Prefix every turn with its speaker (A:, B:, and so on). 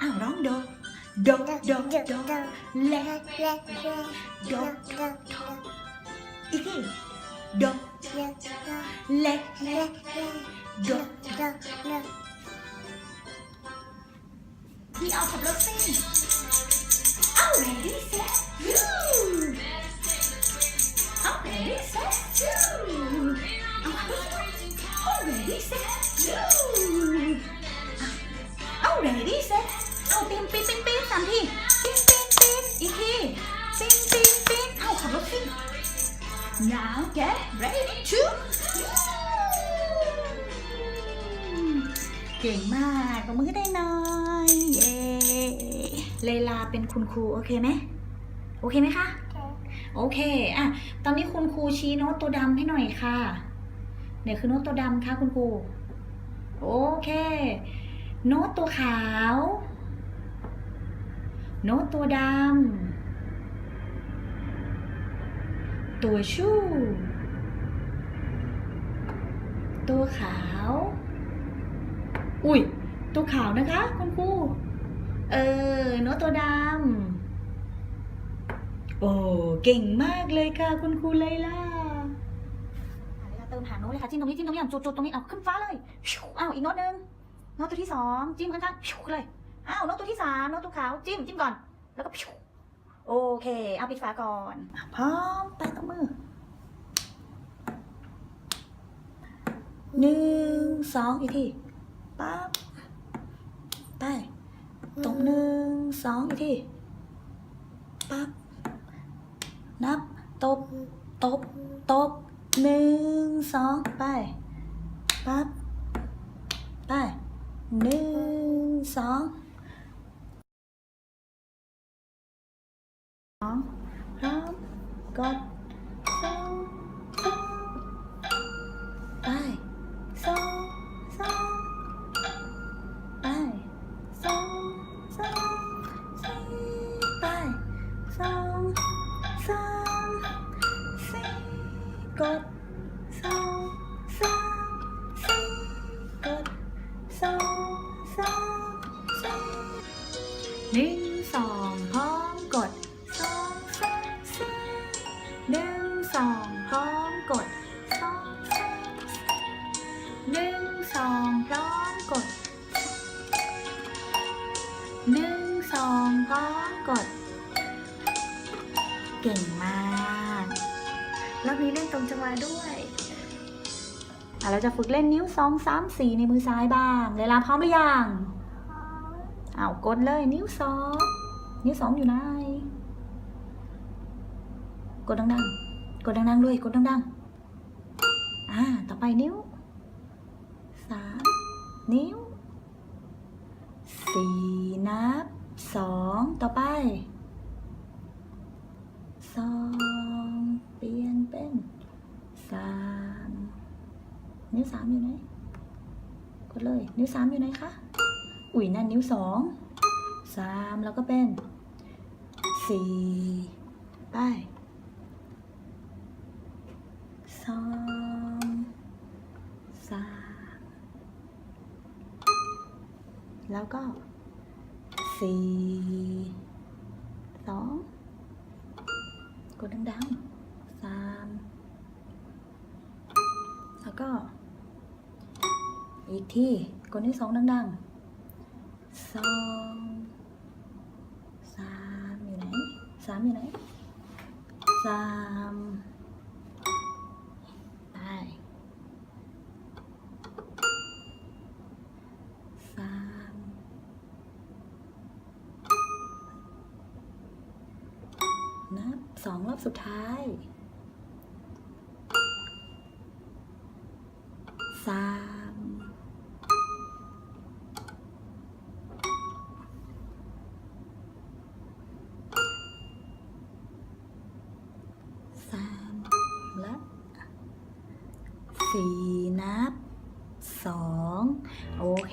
A: อ้าวร้องโดโดโดโดเลโดอีกทีโดเลโดพี่เอาขับรถสิเอา ready set you เอา ready set you เอาขับรถเอา ready set สามทีปีนปีนปีนอีกทีปีนปีนปีนเอาขับรถสิ now get ready to เก่งมากตบมือให้ได้หน่อยเย้เลลาเป็นคุณครูโอเคไหมโอเคไหมคะ โอเคอะตอนนี้คุณครูชี้โน้ตตัวดำให้หน่อยค่ะไหนคือโน้ตตัวดำคะคุณครู โอเค โน้ตตัวขาว โน้ตตัวดำ ตัวชู่ ตัวขาว อุ้ย ตัวขาวนะคะคุณครู เออ โน้ตตัวดำ โอ้ เก่งมากเลยค่ะ คุณครูไลล่าเวลาเติมหาโน้ตเลยค่ะจิ้มตรงนี้จิ้มตรงนี้อะจุดๆตรงนี้เอาขึ้นฟ้าเลยฟิวอ้าวอีกโน้ตหนึ่งโน้ตตัวที่สองจิ้มข้างๆเลย อ้าวน้ตตัวที่สามน้ตตัวขาวจิ้มจิ้มก่อน แล้วก็ฟิวโอเค เอาปิดฝาก่อนพร้อมแปะตบมือหนึ่งสองอีกทีปั๊บไปตบหนึ่งสองอีกทีปั๊บนับตบตบตบหนึ่งสองไปปั๊บไปหนึ่งสอง สองพร้อมกดสองสองไปสองสองไหนึ่งสองพร้อมกดหนึ่งสองพร้อมกด เก่งมากรอบนี้เล่นตรงจังหวะด้วยอะเราจะฝึกเล่นนิ้วสองสามสี่ในมือซ้ายบ้างเวลาพร้อมหรือยังเอากดเลยนิ้วสองนิ้วสองอยู่ไหนกดดังๆ กดดังๆด้วยกดดังๆ อ่า ต่อไปนิ้ว สามนิ้วสี่นับสองต่อไปสองเปลี่ยนเป็นสามนิ้วสามอยู่ไหนกดเลย นิ้วสามอยู่ไหนคะ อุ้ยนั่นนิ้วสองสามแล้วก็เป็นสี่ไปสองสาม แล้วก็สี่สองกดดังๆสามแล้วก็ อีกที่กดที่สองดังๆสองสามอยู่ไหนสามอยู่ไหนสามได้สาม นับสองรอบสุดท้ายสามสามและสี่นับสองโอเค